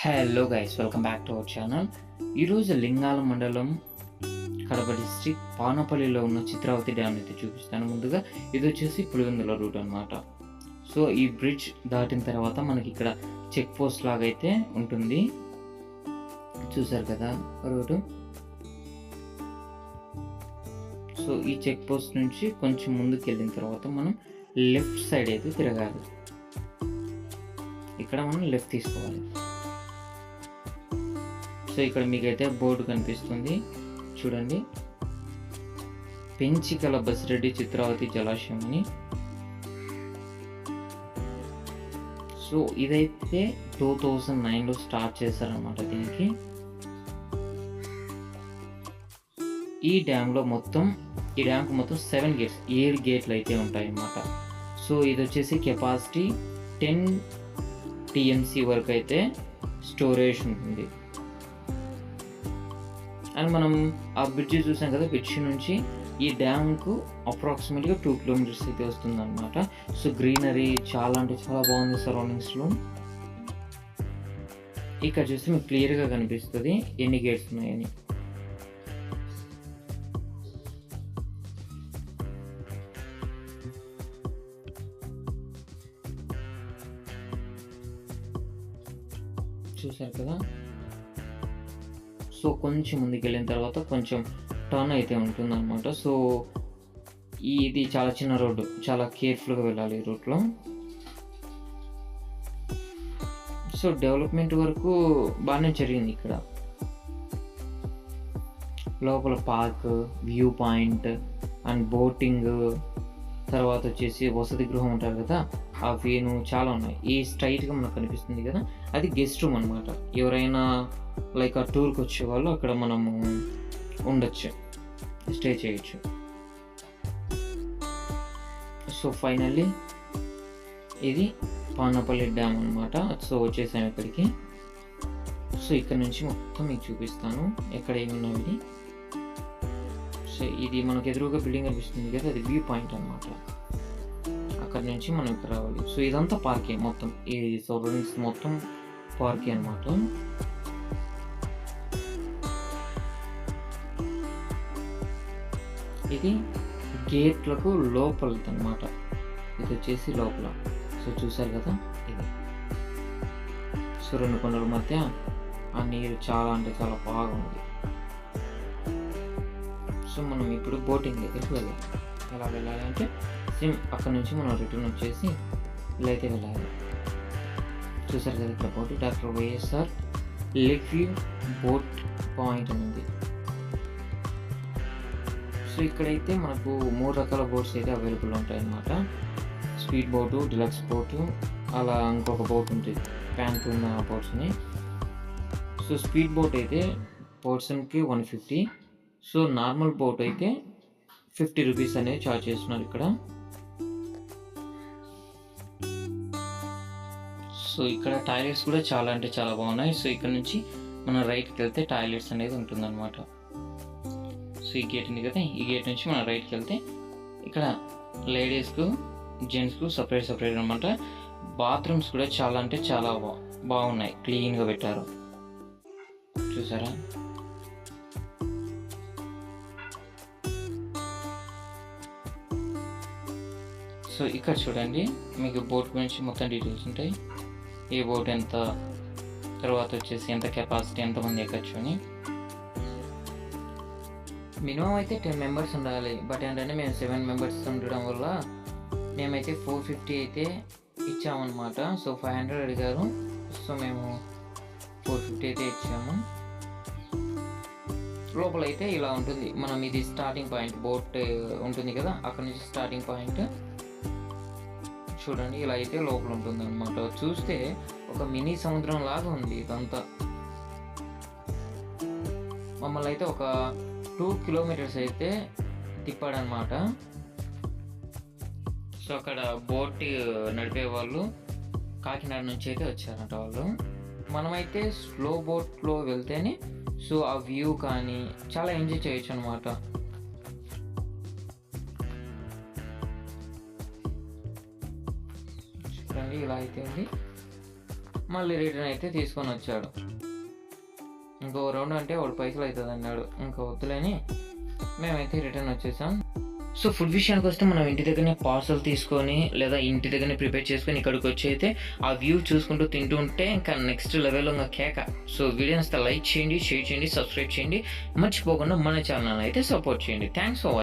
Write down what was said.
Hello guys welcome back to our channel ఈరోజు లింగాల మండలం Kadapa district పానపల్లిలో ఉన్న చిత్రావతి డ్యామ్ అయితే చూపిస్తాను ముందుగా. ఇది వచ్చేసి పులివెందుల రూట్ అనమాట సో ఈ బ్రిడ్జ్ దాటిన తర్వాత మనకి ఇక్కడ చెక్ పోస్ట్ లాగా అయితే ఉంటుంది. చూసారు కదా రోడ్డు సో ఈ చెక్ పోస్ట్ నుంచి కొంచెం ముందుకు వెళ్ళిన తర్వాత మనం లెఫ్ట్ సైడ్ అయితే తిరగాలి. ఇక్కడ మనం లెఫ్ట్ తీసుకోవాలి. సో ఇక్కడ మీకైతే బోర్డు కనిపిస్తుంది. చూడండి. పెంచికల బసిరెడ్డి చిత్రావతి జలాశయం అని సో ఇదైతే టూ థౌజండ్ నైన్లో స్టార్ట్ చేశారనమాట దీనికి. ఈ డ్యామ్లో మొత్తం ఈ డ్యామ్కి మొత్తం సెవెన్ గేట్స్ ఏడు గేట్లు అయితే ఉంటాయి అన్నమాట సో ఇది వచ్చేసి కెపాసిటీ టెన్ టిఎంసి వరకు అయితే స్టోరేజ్ ఉంటుంది. అండ్ మనం ఆ బ్రిడ్జ్ చూసాం కదా బ్రిడ్జ్ నుంచి ఈ డ్యామ్కు అప్రాక్సిమేట్గా టూ కిలోమీటర్స్ అయితే వస్తుంది అనమాట సో గ్రీనరీ చాలా అంటే చాలా బాగుంది సరౌండింగ్స్లో ఇక్కడ చూస్తే మీకు క్లియర్గా కనిపిస్తుంది ఎన్ని గేట్స్ ఉన్నాయని. చూసారు కదా? సో కొంచెం ముందుకు వెళ్ళిన తర్వాత కొంచెం టర్న్ అయితే ఉంటుంది అనమాట సో ఇది చాలా చిన్న రోడ్డు. చాలా కేర్ఫుల్గా వెళ్ళాలి ఈ రూట్లో. సో డెవలప్మెంట్ వరకు బాగానే జరిగింది ఇక్కడ. లోపల park view point and boating తర్వాత వచ్చేసి వసతి గృహం ఉంటారు కదా ఆ వేను చాలా ఉన్నాయి. ఈ స్ట్రైట్గా మనకు కనిపిస్తుంది కదా అది గెస్ట్ రూమ్ అనమాట ఎవరైనా లైక్ ఆ టూర్కి వచ్చే వాళ్ళు అక్కడ మనము ఉండొచ్చు. స్టే చేయొచ్చు. సో ఫైనల్లీ ఇది పానపల్లి డ్యామ్ అనమాట సో వచ్చేసాం ఇక్కడికి. సో ఇక్కడ నుంచి మొత్తం మీకు చూపిస్తాను. ఎక్కడ ఏమి సో ఇది మనకు ఎదురుగా బిల్డింగ్ కనిపిస్తుంది కదా అది వ్యూ పాయింట్ అనమాట అక్కడ నుంచి మనం ఇక్కడ రావాలి. సో ఇదంతా పార్కే మొత్తం. ఈ సరౌండింగ్స్ మొత్తం పార్కే అనమాట ఇది గేట్లకు లోపలది అనమాట ఇది వచ్చేసి లోపల. సో చూసారు కదా ఇది. సో రెండు కొండల మధ్య ఆ నీరు చాలా అంటే చాలా బాగుంది. సో మనం ఇప్పుడు బోటింగ్ దగ్గరికి వెళ్ళాలి. ఎలా వెళ్ళాలి అంటే సేమ్ అక్కడ నుంచి మనం రిటర్న్ వచ్చేసి ఇలా అయితే వెళ్ళాలి. చూసారు కదా ఇక్కడ boat doctor YSR lake boat point అని ఉంది సో ఇక్కడైతే మనకు మూడు రకాల బోట్స్ అయితే అవైలబుల్ ఉంటాయి అన్నమాట స్పీడ్ బోటు డిలక్స్ బోటు అలా ఇంకొక బోట్ ఉంటుంది ప్యాంట్ ఉన్న బోట్స్ని సో స్పీడ్ బోట్ అయితే పర్సన్కి one fifty. So normal boat అయితే ఫిఫ్టీ రూపీస్ అనేది చార్జ్ చేస్తున్నారు ఇక్కడ. సో ఇక్కడ టాయిలెట్స్ కూడా చాలా అంటే చాలా బాగున్నాయి. సో ఇక్కడ నుంచి మనం రైట్కి వెళ్తే టాయిలెట్స్ అనేది ఉంటుందన్నమాట. సో ఈ గేట్ ఉంది కదా ఈ గేట్ నుంచి మనం రైట్కి వెళ్తే ఇక్కడ లేడీస్కు జెంట్స్కు సపరేట్ సపరేట్ అనమాట బాత్రూమ్స్ కూడా చాలా అంటే చాలా బాగున్నాయి. క్లీన్గా పెట్టారు. చూసారా? సో ఇక్కడ చూడండి మీకు బోట్ గురించి మొత్తం డీటెయిల్స్ ఉంటాయి. ఈ బోట్ ఎంత తర్వాత వచ్చేసి ఎంత కెపాసిటీ ఎంతమంది ఎక్కచ్చు అని. మినిమం అయితే టెన్ మెంబర్స్ ఉండాలి. బట్ ఏంటంటే మేము సెవెన్ మెంబర్స్ ఉండడం వల్ల మేమైతే ఫోర్ ఫిఫ్టీ అయితే ఇచ్చామన్నమాట. సో ఫైవ్ హండ్రెడ్ అడిగారు. సో మేము ఫోర్ ఫిఫ్టీ అయితే ఇచ్చాము. లోపల అయితే ఇలా ఉంటుంది. మనం ఇది స్టార్టింగ్ పాయింట్ బోట్ ఉంటుంది కదా? అక్కడ నుంచి స్టార్టింగ్ పాయింట్ చూడండి ఇలా అయితే లోపల ఉంటుంది అనమాట చూస్తే ఒక మినీ సముద్రం లాగా ఉంది ఇదంతా. మమ్మల్ని అయితే ఒక టూ కిలోమీటర్స్ అయితే తిప్పాడనమాట సో అక్కడ బోట్ నడిపే వాళ్ళు కాకినాడ నుంచి అయితే వచ్చారంట వాళ్ళు. మనమైతే స్లో బోట్లో వెళ్తేనే సో ఆ వ్యూ కానీ చాలా ఎంజాయ్ చేయొచ్చు అనమాట చూడండి ఇలా అయితే మళ్ళీ రిటర్న్ అయితే తీసుకొని వచ్చాడు. ఇంకో రౌండ్ అంటే వాడు పైసలు అవుతుంది అన్నాడు. ఇంకా వద్దులేని మేమైతే రిటర్న్ వచ్చేసాం. సో ఫుడ్ విషయానికి వస్తే మనం ఇంటి దగ్గరనే పార్సల్ తీసుకొని లేదా ఇంటి దగ్గరనే ప్రిపేర్ చేసుకొని ఇక్కడికి వచ్చి అయితే ఆ వ్యూ చూసుకుంటూ తింటూ ఉంటే ఇంకా నెక్స్ట్ లెవెల్లో ఇంకా కేక. సో వీడియోని లైక్ చేయండి షేర్ చేయండి సబ్స్క్రైబ్ చేయండి. మర్చిపోకుండా మన ఛానల్ అయితే సపోర్ట్ చేయండి. Thanks for